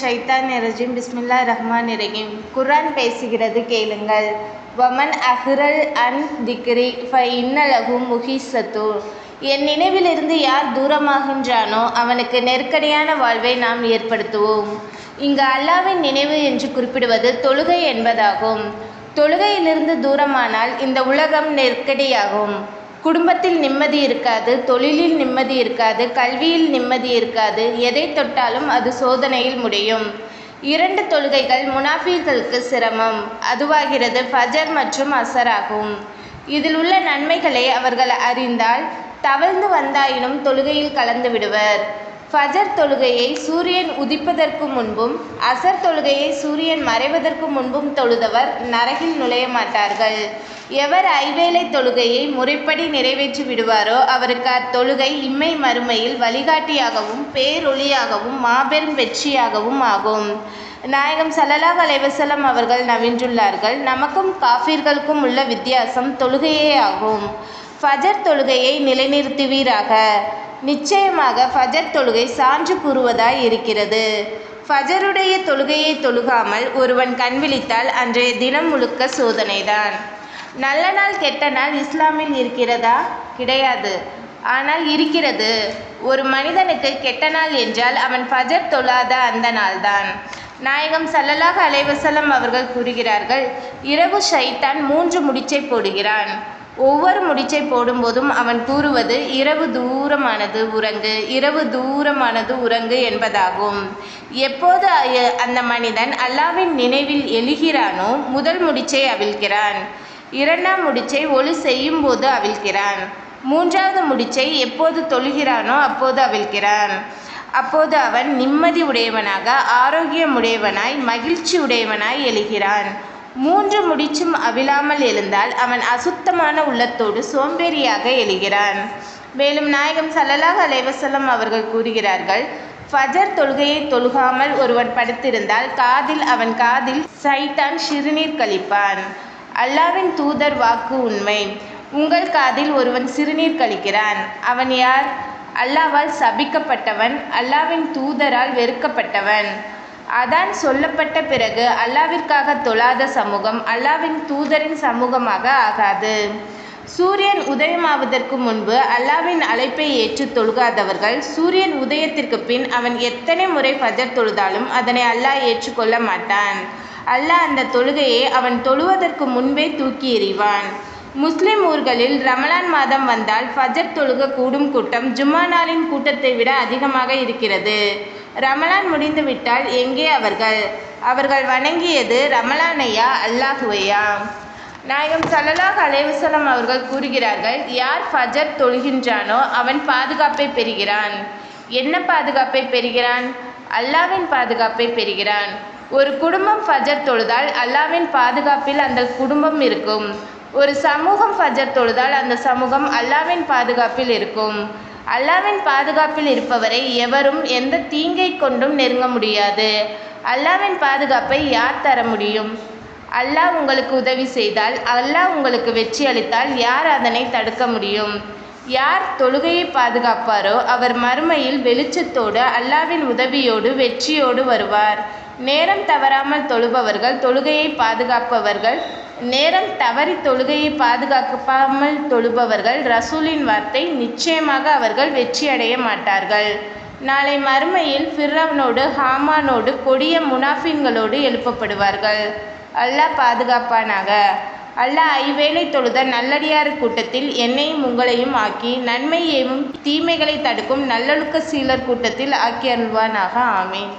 ஷைத்தான் ரஜீம் பிஸ்மில்லா ரஹ்மான் ரஹீம் குர்ஆன் பேசுகிறது கேளுங்கள். வமன் அஹ்ரல் அன் திக்ரி ஃப இன்னலகு முஹிசத்து என் நினைவிலிருந்து யார் தூரமாகின்றானோ அவனுக்கு நெருக்கடியான வாழ்வை நாம் ஏற்படுத்துவோம். இங்கு அல்லாவின் நினைவு என்று குறிப்பிடுவது தொழுகை என்பதாகும். தொழுகையிலிருந்து தூரமானால் இந்த உலகம் நெருக்கடியாகும். குடும்பத்தில் நிம்மதி இருக்காது தொழிலில் நிம்மதி இருக்காது கல்வியில் நிம்மதி இருக்காது எதை தொட்டாலும் அது சோதனையில் முடியும். இரண்டு தொழுகைகள் முனாஃபிகளுக்கு சிரமம். அதுவாகிறது ஃபஜர் மற்றும் அசர் ஆகும். இதில் உள்ள நன்மைகளை அவர்கள் அறிந்தால் தவழ்ந்து வந்தாயினும் தொழுகையில் கலந்து விடுவர். ஃபஜர் தொழுகையை சூரியன் உதிப்பதற்கு முன்பும் அசர் தொழுகையை சூரியன் மறைவதற்கு முன்பும் தொழுதவர் நரகில் நுழைய மாட்டார்கள். எவர் ஐவேளை தொழுகையை முறைப்படி நிறைவேற்றி விடுவாரோ அவருக்கு அத்தொழுகை இம்மை மறுமையில் வழிகாட்டியாகவும் பேரொளியாகவும் மாபெரும் வெற்றியாகவும் ஆகும். நாயகம் சல்லல்லாஹ் அலைவசலம் அவர்கள் நவின்றுள்ளார்கள் நமக்கும் காஃபிர்களுக்கும் உள்ள வித்தியாசம் தொழுகையே ஆகும். ஃபஜர் தொழுகையை நிலைநிறுத்துவீராக. நிச்சயமாக ஃபஜர் தொழுகை சான்று கூறுவதாய் இருக்கிறது. ஃபஜருடைய தொழுகையை தொழுகாமல் ஒருவன் கண் விழித்தால் அன்றைய தினம் முழுக்க சோதனைதான். நல்ல நாள் கெட்ட நாள் இஸ்லாமில் இருக்கிறதா? கிடையாது. ஆனால் இருக்கிறது. ஒரு மனிதனுக்கு கெட்ட நாள் என்றால் அவன் ஃபஜர் தொழாத அந்த நாள்தான். நாயகம் சல்லல்லாஹ் அலைவசலம் அவர்கள் கூறுகிறார்கள் இரவு ஷைத்தான் மூன்று முடிச்சை போடுகிறான். ஒவ்வொரு முடிச்சை போடும்போதும் அவன் கூறுவது இரவு தூரமானது உறங்கு இரவு தூரமானது உறங்கு என்பதாகும். எப்போது அந்த மனிதன் அல்லாவின் நினைவில் எழுகிறானோ முதல் முடிச்சை அவிழ்கிறான். இரண்டாம் முடிச்சை ஒளி செய்யும் போது அவிழ்கிறான். மூன்றாவது முடிச்சை எப்போது தொழுகிறானோ அப்போது அவிழ்கிறான். அப்போது அவன் நிம்மதி உடையவனாக ஆரோக்கியமுடையவனாய் மகிழ்ச்சி உடையவனாய் எழுகிறான். மூன்று முடிச்சும் அவிழாமல் எழுந்தால் அவன் அசுத்தமான உள்ளத்தோடு சோம்பேறியாக எழுகிறான். மேலும் நாயகம் சல்லலாஹ் அலைவசல்லம் அவர்கள் கூறுகிறார்கள் ஃபஜர் தொழுகையை தொழுகாமல் ஒருவன் படுத்திருந்தால் காதில் அவன் காதில் சைத்தான் சிறுநீர் கழிப்பான். அல்லாவின் தூதர் வாக்கு உண்மை. உங்கள் காதில் ஒருவன் சிறுநீர் கழிக்கிறான். அவன் யார்? அல்லாவால் சபிக்கப்பட்டவன் அல்லாவின் தூதரால் வெறுக்கப்பட்டவன். அதான் சொல்லப்பட்ட பிறகு அல்லாவிற்காக தொழாத சமூகம் அல்லாவின் தூதரின் சமூகமாக ஆகாது. சூரியன் உதயமாவதற்கு முன்பு அல்லாவின் அழைப்பை ஏற்று தொழுகாதவர்கள் சூரியன் உதயத்திற்கு பின் அவன் எத்தனை முறை ஃபஜர் தொழுதாலும் அதனை அல்லாஹ் ஏற்றுக்கொள்ள மாட்டான். அல்லாஹ் அந்த தொழுகையை அவன் தொழுவதற்கு முன்பே தூக்கி எறிவான். முஸ்லிம் ஊர்களில் ரமலான் மாதம் வந்தால் ஃபஜர் தொழுக கூடும் கூட்டம் ஜும்மா நாளின் கூட்டத்தை விட அதிகமாக இருக்கிறது. ரமலான் முடிந்துவிட்டால் எங்கே அவர்கள்? அவர்கள் வணங்கியது ரமலானையா? அல்லாஹுவையா? நாயகம் சல்லலாஹ் அலேவசலம் அவர்கள் கூறுகிறார்கள் யார் ஃபஜர் தொழுகின்றானோ அவன் பாதுகாப்பை பெறுகிறான். என்ன பாதுகாப்பை பெறுகிறான்? அல்லாவின் பாதுகாப்பை பெறுகிறான். ஒரு குடும்பம் ஃபஜர் தொழுதால் அல்லாவின் பாதுகாப்பில் அந்த குடும்பம் இருக்கும். ஒரு சமூகம் ஃபஜர் தொழுதால் அந்த சமூகம் அல்லாவின் பாதுகாப்பில் இருக்கும். அல்லாவின் பாதுகாப்பில் இருப்பவரை எவரும் எந்த தீங்கை கொண்டும் நெருங்க முடியாது. அல்லாவின் பாதுகாப்பை யார் தர முடியும்? அல்லாஹ் உங்களுக்கு உதவி செய்தால் அல்லாஹ் உங்களுக்கு வெற்றி அளித்தால் யார் அதனை தடுக்க முடியும்? யார் தொழுகையை பாதுகாப்பாரோ அவர் மறுமையில் வெளிச்சத்தோடு அல்லாவின் உதவியோடு வெற்றியோடு வருவார். நேரம் தவறாமல் தொழுபவர்கள் தொழுகையை பாதுகாப்பவர்கள். நேரம் தவறி தொழுகையை பாதுகாக்காமல் தொழுபவர்கள் ரசூலின் வார்த்தை நிச்சயமாக அவர்கள் வெற்றியடைய மாட்டார்கள். நாளை மறுமையில் ஃபிர்ரவனோடு ஹாமானோடு கொடிய முனாஃபின்களோடு எழுப்பப்படுவார்கள். அல்லாஹ் பாதுகாப்பானாக. அல்லாஹ் ஐவேளை தொழுத நல்லடியார் கூட்டத்தில் என்னையும் உங்களையும் ஆக்கி நன்மையையும் தீமைகளை தடுக்கும் நல்லொழுக்க சீலர் கூட்டத்தில் ஆக்கி அருள்வானாக. ஆமேன்.